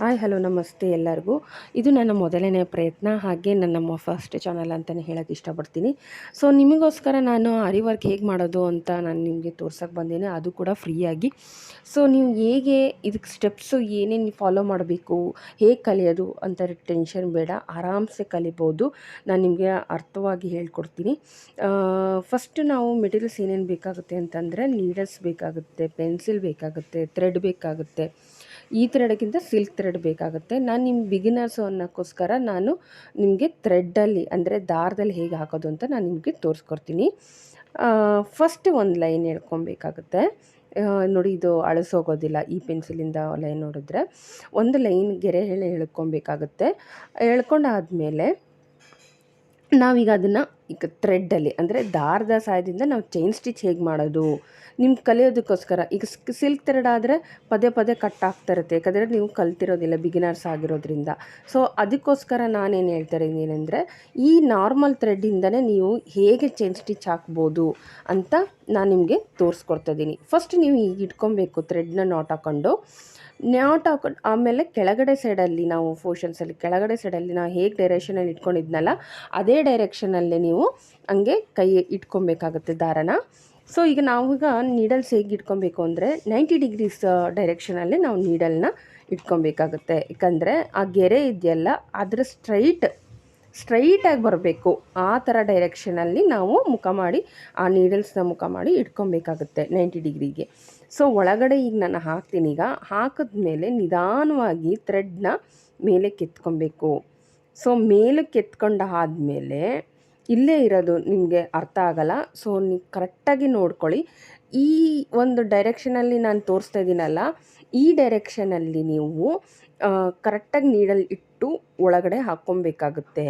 Hi hello ನಮಸ್ತೆ ಎಲ್ಲರಿಗೂ. ಇದು ನನ್ನ ಮೊದಲನೇ ಪ್ರಯತ್ನ, ಹಾಗೆ ನನ್ನ ಫಸ್ಟ್ ಚಾನಲ್ ಅಂತಲೇ ಹೇಳೋಕ್ಕೆ ಇಷ್ಟಪಡ್ತೀನಿ. ಸೊ ನಿಮಗೋಸ್ಕರ ನಾನು ಅರಿ ವರ್ಕ್ ಹೇಗೆ ಮಾಡೋದು ಅಂತ ನಾನು ನಿಮಗೆ ತೋರ್ಸೋಕ್ಕೆ ಬಂದೇನೆ, ಅದು ಕೂಡ ಫ್ರೀಯಾಗಿ ಸೊ ನೀವು ಹೇಗೆ ಇದಕ್ಕೆ ಸ್ಟೆಪ್ಸು ಏನೇನು ಫಾಲೋ ಮಾಡಬೇಕು, ಹೇಗೆ ಕಲಿಯೋದು ಅಂತ ಟೆನ್ಷನ್ ಬೇಡ, ಆರಾಮ್ಸೆ ಕಲಿಬೋದು. ನಾನು ನಿಮಗೆ ಅರ್ಥವಾಗಿ ಹೇಳ್ಕೊಡ್ತೀನಿ. ಫಸ್ಟ್ ನಾವು ಮೆಟೀರಿಯಲ್ಸ್ ಏನೇನು ಬೇಕಾಗುತ್ತೆ ಅಂತಂದರೆ ನೀಡಲ್ಸ್ ಬೇಕಾಗುತ್ತೆ ಪೆನ್ಸಿಲ್ ಬೇಕಾಗುತ್ತೆ ಥ್ರೆಡ್ ಬೇಕಾಗುತ್ತೆ. ಈ ಥ್ರೆಡ್ಗಿಂತ ಸಿಲ್ಕ್ ಥ್ರೆಡ್ ಬೇಕಾಗುತ್ತೆ. ನಾನು ನಿಮ್ಮ ಬಿಗಿನರ್ಸು ಅನ್ನೋಕ್ಕೋಸ್ಕರ ನಾನು ನಿಮಗೆ ಥ್ರೆಡ್ಡಲ್ಲಿ ಅಂದರೆ ದಾರದಲ್ಲಿ ಹೇಗೆ ಹಾಕೋದು ಅಂತ ನಾನು ನಿಮಗೆ ತೋರಿಸ್ಕೊಡ್ತೀನಿ. ಫಸ್ಟ್ ಒಂದು ಲೈನ್ ಹೇಳ್ಕೊಬೇಕಾಗುತ್ತೆ. ನೋಡಿ ಇದು ಅಳಸೋಗೋದಿಲ್ಲ ಈ ಪೆನ್ಸಿಲಿಂದ ಲೈನ್ ನೋಡಿದ್ರೆ. ಒಂದು ಲೈನ್ ಗೆರೆ ಹೇಳಿ ಎಳ್ಕೊಬೇಕಾಗುತ್ತೆ ಎಳ್ಕೊಂಡಾದಮೇಲೆ ನಾವೀಗ ಅದನ್ನು ಈಗ ಥ್ರೆಡ್ಡಲ್ಲಿ ಅಂದರೆ ದಾರದ ಸಹಾಯದಿಂದ ನಾವು ಚೈನ್ ಸ್ಟಿಚ್ ಹೇಗೆ ಮಾಡೋದು? ನಿಮ್ಗೆ ಕಲಿಯೋದಕ್ಕೋಸ್ಕರ. ಈಗ ಸಿಲ್ಕ್ ಥ್ರೆಡ್ ಆದರೆ ಪದೇ ಪದೇ ಕಟ್ ಆಗ್ತಾ ಇರುತ್ತೆ. ಯಾಕಂದರೆ ನೀವು ಕಲ್ತಿರೋದಿಲ್ಲ ಬಿಗಿನರ್ಸ್ ಆಗಿರೋದ್ರಿಂದ. ಸೊ ಅದಕ್ಕೋಸ್ಕರ ನಾನೇನು ಹೇಳ್ತಾ ಇದ್ದೀನಿ ಏನಂದರೆ ಈ ನಾರ್ಮಲ್ ಥ್ರೆಡ್ಡಿಂದನೇ ನೀವು ಹೇಗೆ ಚೈನ್ ಸ್ಟಿಚ್ ಹಾಕ್ಬೋದು ಅಂತ ನಾನು ನಿಮಗೆ ತೋರಿಸ್ಕೊಡ್ತಾ ಇದ್ದೀನಿ. ಫಸ್ಟ್ ನೀವು ಈಗ ಇಟ್ಕೊಬೇಕು ಥ್ರೆಡ್ನ ನಾಟ್ ಹಾಕ್ಕೊಂಡು ನಾಟ್ ಹಾಕೊಂಡು ಆಮೇಲೆ ಕೆಳಗಡೆ ಸೈಡಲ್ಲಿ ನಾವು ಫೋಷನ್ಸಲ್ಲಿ ಕೆಳಗಡೆ ಸೈಡಲ್ಲಿ ನಾವು ಹೇಗೆ ಡೈರೆಕ್ಷನಲ್ಲಿ ಇಟ್ಕೊಂಡಿದ್ನಲ್ಲ, ಅದೇ ಡೈರೆಕ್ಷನಲ್ಲೇ ನೀವು ಹಂಗೆ ಕೈ ಇಟ್ಕೊಬೇಕಾಗುತ್ತೆ ದಾರನ. ಸೊ ಈಗ ನಾವು ಈಗ ನೀಡಲ್ಸ್ ಹೇಗೆ ಇಟ್ಕೊಬೇಕು ಅಂದರೆ ನೈಂಟಿ ಡಿಗ್ರೀಸ್ ಡೈರೆಕ್ಷನಲ್ಲಿ ನಾವು ನೀಡಲ್ನ ಇಟ್ಕೊಬೇಕಾಗುತ್ತೆ. ಯಾಕಂದರೆ ಆ ಗೆರೆ ಇದೆಯಲ್ಲ ಅದರ ಸ್ಟ್ರೈಟ್ ಸ್ಟ್ರೈಟಾಗಿ ಬರಬೇಕು. ಆ ಥರ ಡೈರೆಕ್ಷನಲ್ಲಿ ನಾವು ಮುಖ ಮಾಡಿ, ಆ ನೀಡಲ್ಸ್ನ ಮುಖ ಮಾಡಿ ಇಟ್ಕೊಬೇಕಾಗುತ್ತೆ ನೈಂಟಿ ಡಿಗ್ರಿಗೆ ಸೊ ಒಳಗಡೆ ಈಗ ನಾನು ಹಾಕ್ತೀನಿ ಈಗ. ಹಾಕಿದ್ಮೇಲೆ ನಿಧಾನವಾಗಿ ಥ್ರೆಡ್ನ ಮೇಲೆ ಕೆತ್ಕೊಬೇಕು. ಸೊ ಮೇಲೆ ಕೆತ್ಕೊಂಡು ಆದಮೇಲೆ ಇಲ್ಲೇ ಇರೋದು ನಿಮಗೆ ಅರ್ಥ ಆಗಲ್ಲ. ಸೊ ನೀವು ಕರೆಕ್ಟಾಗಿ ನೋಡ್ಕೊಳ್ಳಿ. ಈ ಒಂದು ಡೈರೆಕ್ಷನಲ್ಲಿ ನಾನು ತೋರಿಸ್ತಾ ಇದ್ದೀನಲ್ಲ, ಈ ಡೈರೆಕ್ಷನಲ್ಲಿ ನೀವು ಕರೆಕ್ಟಾಗಿ ನೀಡಲ್ ಇಟ್ಟು ಒಳಗಡೆ ಹಾಕ್ಕೊಬೇಕಾಗುತ್ತೆ.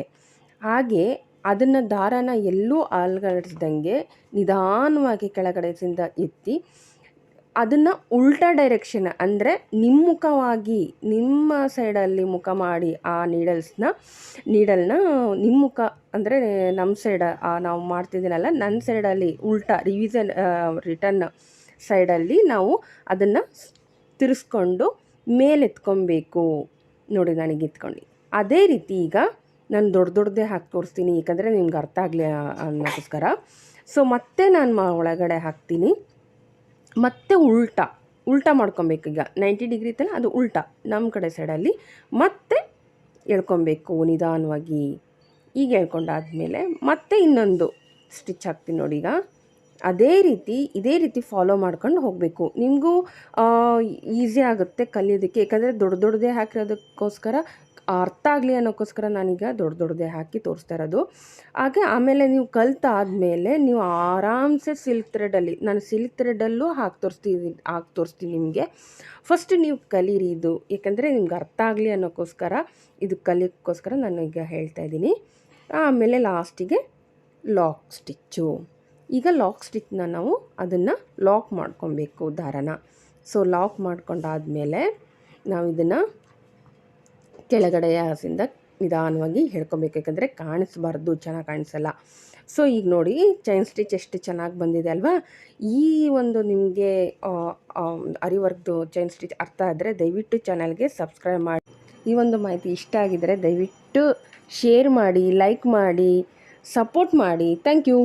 ಹಾಗೆ ಅದನ್ನು ದಾರಾನ ಎಲ್ಲೂ ಅಲ್ಗಾಡಿಸ್ದಂಗೆ ನಿಧಾನವಾಗಿ ಕೆಳಗಡೆಯಿಂದ ಎತ್ತಿ ಅದನ್ನು ಉಲ್ಟಾ ಡೈರೆಕ್ಷನ್ ಅಂದರೆ ನಿಮ್ಮುಖವಾಗಿ ನಿಮ್ಮ ಸೈಡಲ್ಲಿ ಮುಖ ಮಾಡಿ ಆ ನೀಡಲ್ಸ್ನ ನೀಡಲ್ನ ನಿಮ್ಮ ಮುಖ ಅಂದರೆ ನಮ್ಮ ಸೈಡ ನಾವು ಮಾಡ್ತಿದ್ದೀನಲ್ಲ ನನ್ನ ಸೈಡಲ್ಲಿ ಉಲ್ಟಾ ರಿವಿಸನ್ ರಿಟರ್ನ್ ಸೈಡಲ್ಲಿ ನಾವು ಅದನ್ನು ತಿರ್ಸ್ಕೊಂಡು ಮೇಲೆತ್ಕೊಬೇಕು. ನೋಡಿ ನನಗೆ ಎತ್ಕೊಂಡು. ಅದೇ ರೀತಿ ಈಗ ನಾನು ದೊಡ್ಡ ದೊಡ್ಡದೇ ಹಾಕಿ ತೋರಿಸ್ತೀನಿ ಏಕೆಂದರೆ ನಿಮ್ಗೆ ಅರ್ಥ ಆಗಲಿ ಅನ್ನೋಕ್ಕೋಸ್ಕರ. ಸೊ ಮತ್ತೆ ನಾನು ಒಳಗಡೆ ಹಾಕ್ತೀನಿ. ಮತ್ತೆ ಉಲ್ಟಾ ಉಲ್ಟಾ ಮಾಡ್ಕೊಬೇಕು ಈಗ. ನೈಂಟಿ ಡಿಗ್ರಿ ಇತ್ತಲ್ಲ ಅದು ಉಲ್ಟಾ ನಮ್ಮ ಕಡೆ ಸೈಡಲ್ಲಿ ಮತ್ತೆ ಎಳ್ಕೊಬೇಕು ನಿಧಾನವಾಗಿ. ಈಗ ಎಳ್ಕೊಂಡಾದ್ಮೇಲೆ ಮತ್ತೆ ಇನ್ನೊಂದು ಸ್ಟಿಚ್ ಹಾಕ್ತೀನಿ ನೋಡಿ ಈಗ. ಅದೇ ರೀತಿ, ಇದೇ ರೀತಿ ಫಾಲೋ ಮಾಡ್ಕೊಂಡು ಹೋಗಬೇಕು. ನಿಮಗೂ ಈಸಿ ಆಗುತ್ತೆ ಕಲಿಯೋದಕ್ಕೆ. ಯಾಕಂದರೆ ದೊಡ್ಡ ದೊಡ್ಡದೇ ಹಾಕಿರೋದಕ್ಕೋಸ್ಕರ ಅರ್ಥ ಆಗಲಿ ಅನ್ನೋಕ್ಕೋಸ್ಕರ ನಾನೀಗ ದೊಡ್ಡ ದೊಡ್ಡದೇ ಹಾಕಿ ತೋರಿಸ್ತಾ ಇರೋದು. ಹಾಗೆ ಆಮೇಲೆ ನೀವು ಕಲ್ತಾದಮೇಲೆ ನೀವು ಆರಾಮ್ಸೆ ಸಿಲ್ಕ್ ಥ್ರೆಡಲ್ಲಿ, ನಾನು ಸಿಲ್ಕ್ ಥ್ರೆಡಲ್ಲೂ ಹಾಕಿ ತೋರಿಸ್ತೀನಿ ಹಾಕಿ ತೋರಿಸ್ತೀನಿ ನಿಮಗೆ. ಫಸ್ಟ್ ನೀವು ಕಲೀರಿ ಇದು. ಏಕೆಂದರೆ ನಿಮ್ಗೆ ಅರ್ಥ ಆಗಲಿ ಅನ್ನೋಕ್ಕೋಸ್ಕರ, ಇದು ಕಲಿಯೋಕ್ಕೋಸ್ಕರ ನಾನು ಈಗ ಹೇಳ್ತಾ ಇದ್ದೀನಿ. ಆಮೇಲೆ ಲಾಸ್ಟಿಗೆ ಲಾಕ್ ಸ್ಟಿಚ್ಚು. ಈಗ ಲಾಕ್ ಸ್ಟಿಚ್ನ ನಾವು ಅದನ್ನು ಲಾಕ್ ಮಾಡ್ಕೊಬೇಕು ದಾರನ ಸೊ ಲಾಕ್ ಮಾಡ್ಕೊಂಡಾದಮೇಲೆ ನಾವು ಇದನ್ನು ಕೆಳಗಡೆಯ ಹಸಿಂದ ನಿಧಾನವಾಗಿ ಹೇಳ್ಕೊಬೇಕು, ಯಾಕಂದರೆ ಕಾಣಿಸ್ಬಾರ್ದು, ಚೆನ್ನಾಗಿ ಕಾಣಿಸಲ್ಲ. ಸೊ ಈಗ ನೋಡಿ, ಚೈನ್ ಸ್ಟಿಚ್ ಎಷ್ಟು ಚೆನ್ನಾಗಿ ಬಂದಿದೆ ಅಲ್ವಾ? ಈ ಒಂದು ನಿಮಗೆ ಅರಿವರ್ಗದು ಚೈನ್ ಸ್ಟಿಚ್ ಅರ್ಥ ಆದರೆ ದಯವಿಟ್ಟು ಚಾನಲ್ಗೆ ಸಬ್ಸ್ಕ್ರೈಬ್ ಮಾಡಿ. ಈ ಒಂದು ಮಾಹಿತಿ ಇಷ್ಟ ಆಗಿದ್ದರೆ ದಯವಿಟ್ಟು ಶೇರ್ ಮಾಡಿ, ಲೈಕ್ ಮಾಡಿ, ಸಪೋರ್ಟ್ ಮಾಡಿ. Thank you.